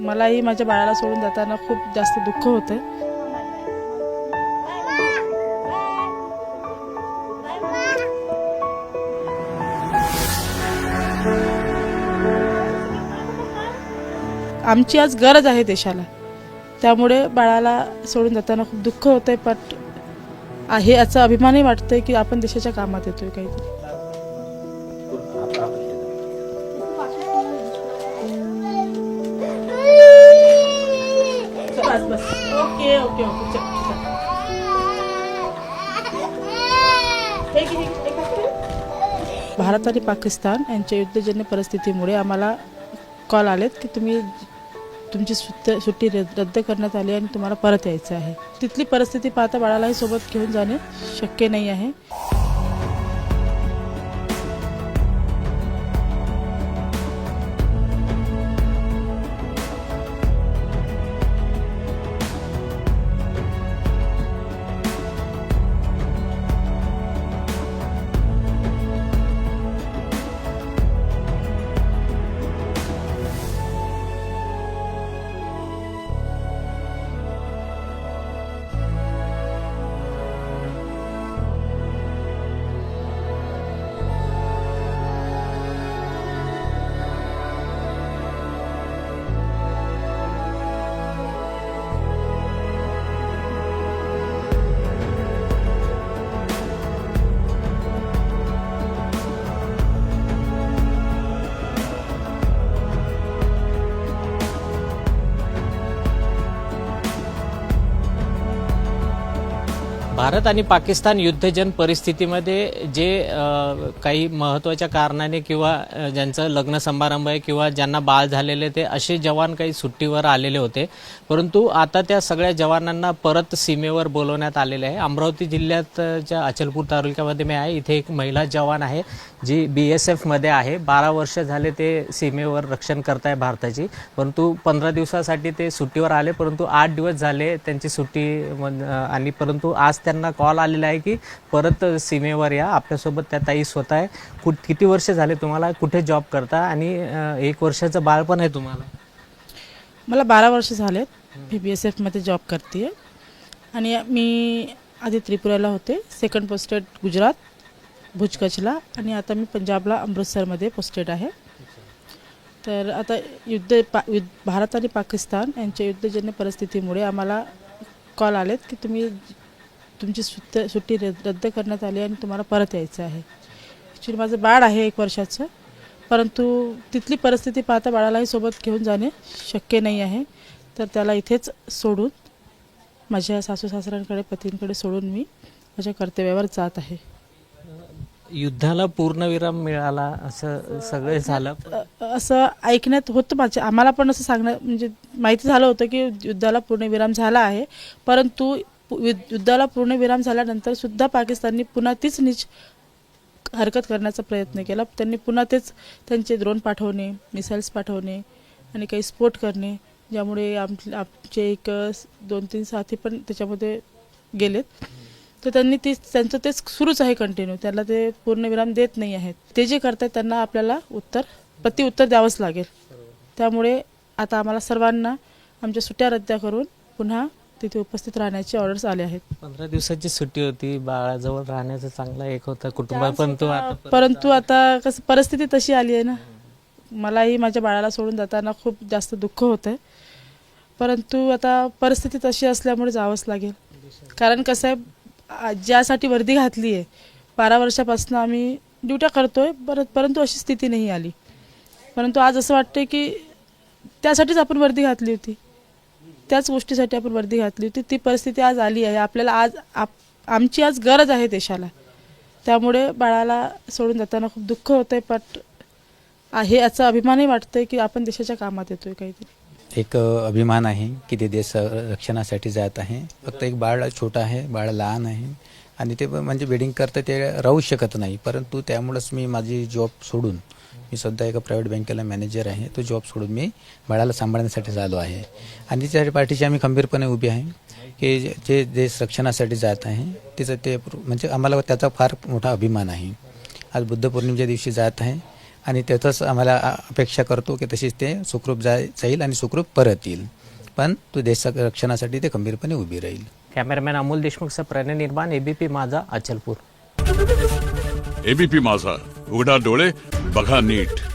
मलाही माझ्या बाळाला सोडून जाताना खूप जास्त दुःख होतं आमची आज गरज आहे देशाला. त्यामुळे बाळाला सोडून जाताना खूप दुःख होतंय पण आहे याचा अभिमानही वाटतंय की आपण देशाच्या कामात येतोय काहीतरी. बस बस. Okay okay okay. चल, चल. भारत आणि पाकिस्तान यांच्या युद्धजन्य परिस्थितीमुळे आम्हाला कॉल आलेत की तुम्ही तुमची सुट्ट सुट्टी रद्द रद्द करण्यात आली आणि तुम्हाला परत यायचं आहे. तिथली परिस्थिती पाहता बाळालाही सोबत घेऊन जाणे शक्य नाही आहे. भारत आणि पाकिस्तान युद्धजन परिस्थितीमध्ये जे काही महत्त्वाच्या कारणाने किंवा ज्यांचं लग्न समारंभ आहे किंवा ज्यांना बाळ झालेले ते असे जवान काही सुट्टीवर आलेले होते. परंतु आता त्या सगळ्या जवानांना परत सीमेवर बोलवण्यात आलेले आहे. अमरावती जिल्ह्यातच्या अचलपूर तालुक्यामध्ये मी आहे. इथे एक महिला जवान आहे जी बी एस एफमध्ये आहे. बारा वर्ष झाले ते सीमेवर रक्षण करत आहे भारताची. परंतु पंधरा दिवसासाठी ते सुट्टीवर आले. परंतु आठ दिवस झाले त्यांची सुट्टी आणि परंतु आज त्यांना कॉल आलेला आहे की परत सीमेवर या. आपल्यासोबत त्या ताई स्वतः आहे. कुठ किती वर्ष झाले तुम्हाला? कुठे जॉब करता? आणि एक वर्षाचं बाळ पण आहे तुम्हाला? मला बारा वर्ष झालेत. मी बी एस एफमध्ये जॉब करते आणि मी आधी त्रिपुराला होते. सेकंड पोस्टेड गुजरात भुजकचला आणि आता मी पंजाबला अमृतसरमध्ये पोस्टेड आहे. तर आता युद्ध पा युद्ध भारत आणि पाकिस्तान यांच्या युद्धजन्य परिस्थितीमुळे आम्हाला कॉल आलेत की तुम्ही तुमची सुट्ट सुट्टी रद्द करण्यात आली आणि तुम्हाला परत यायचं आहे. ॲक्च्युली माझं बाळ आहे एक वर्षाचं परंतु तिथली परिस्थिती पाहता बाळालाही सोबत घेऊन जाणे शक्य नाही आहे. तर त्याला इथेच सोडून माझ्या सासू सासऱ्यांकडे पतींकडे सोडून मी माझ्या कर्तव्यावर जात आहे. युद्धाला पूर्णविराम मिळाला असं सगळं झालं. असं ऐकण्यात होतं माझ्या आम्हाला पण असं सांगणं म्हणजे माहिती झालं होतं की युद्धाला पूर्णविराम झाला आहे. परंतु युद्धाला पूर्णविराम झाल्यानंतर सुद्धा पाकिस्ताननी पुन्हा तीच नीच हरकत करण्याचा प्रयत्न केला. त्यांनी पुन्हा तेच त्यांचे ड्रोन पाठवणे मिसाईल्स पाठवणे आणि काही स्फोट करणे ज्यामुळे आम आमचे एक दोन तीन साथी पण त्याच्यामध्ये गेलेत. तर त्यांनी तीच त्यांचं तेच सुरूच आहे कंटिन्यू त्याला ते पूर्णविराम देत नाही आहेत. ते जे करतात त्यांना आपल्याला उत्तर प्रतिउत्तर द्यावंच लागेल. त्यामुळे आता आम्हाला सर्वांना आमच्या सुट्ट्या रद्द करून पुन्हा तिथे उपस्थित राहण्याचे ऑर्डर्स आले आहेत. पंधरा दिवसाची सुट्टी होती. बाळाजवळ राहण्याचं चांगला एक होता. कुटुंबात पण तो आता परत- परंतु आता कसं परिस्थिती तशी आली आहे ना. मलाही माझ्या बाळाला सोडून जाताना खूप जास्त दुःख होतं आहे परंतु आता परिस्थिती तशी असल्यामुळे जावंच लागेल. कारण कसं आहे आ- ज्यासाठी वर्दी घातली आहे बारा वर्षापासून आम्ही ड्युट्या करतोय. परत परंतु अशी स्थिती नाही आली. परंतु आज असं वाटतं की त्यासाठीच आपण वर्दी घातली होती. त्याच गोष्टीसाठी आपण वर्दी घातली होती. ती परिस्थिती आज आली आहे. आपल्याला आज आप आमची आज गरज आहे देशाला. त्यामुळे बाळाला सोडून जाताना खूप दुःख होतं आहे बट आहे याचा अभिमानही वाटतंय की आपण देशाच्या कामात येतोय काहीतरी. एक अभिमान आहे की ते देश रक्षणासाठी जात आहे. फक्त एक बाळ छोटा आहे बाळ लहान आहे. आणि ते म्हणजे वेडिंग करता ते राहू शकत नाही. परंतु त्यामुळंच मी माझी जॉब सोडून मी सध्या एका प्रायव्हेट बँकेला मॅनेजर आहे. तो जॉब सोडून मी बाळाला सांभाळण्यासाठी झालो आहे. आणि त्या पाठीशी आम्ही खंबीरपणे उभे आहे की जे- जे देश रक्षणासाठी जात आहे तिचं ते म्हणजे आम्हाला त्याचा फार मोठा अभिमान आहे. आज बुद्ध पौर्णिमेच्या दिवशी जात आहे आणि त्याचंच आम्हाला अपेक्षा करतो की तशीच ते सुखरूप जाय जाईल आणि सुखरूप परत येईल. पण तो देशाच्या रक्षणासाठी ते खंबीरपणे उभी राहील. कॅमेरामॅन अमोल देशमुखचा प्रणय निर्माण एबीपी माझा अचलपूर. एबीपी माझा. उघडा डोळे बघा नीट.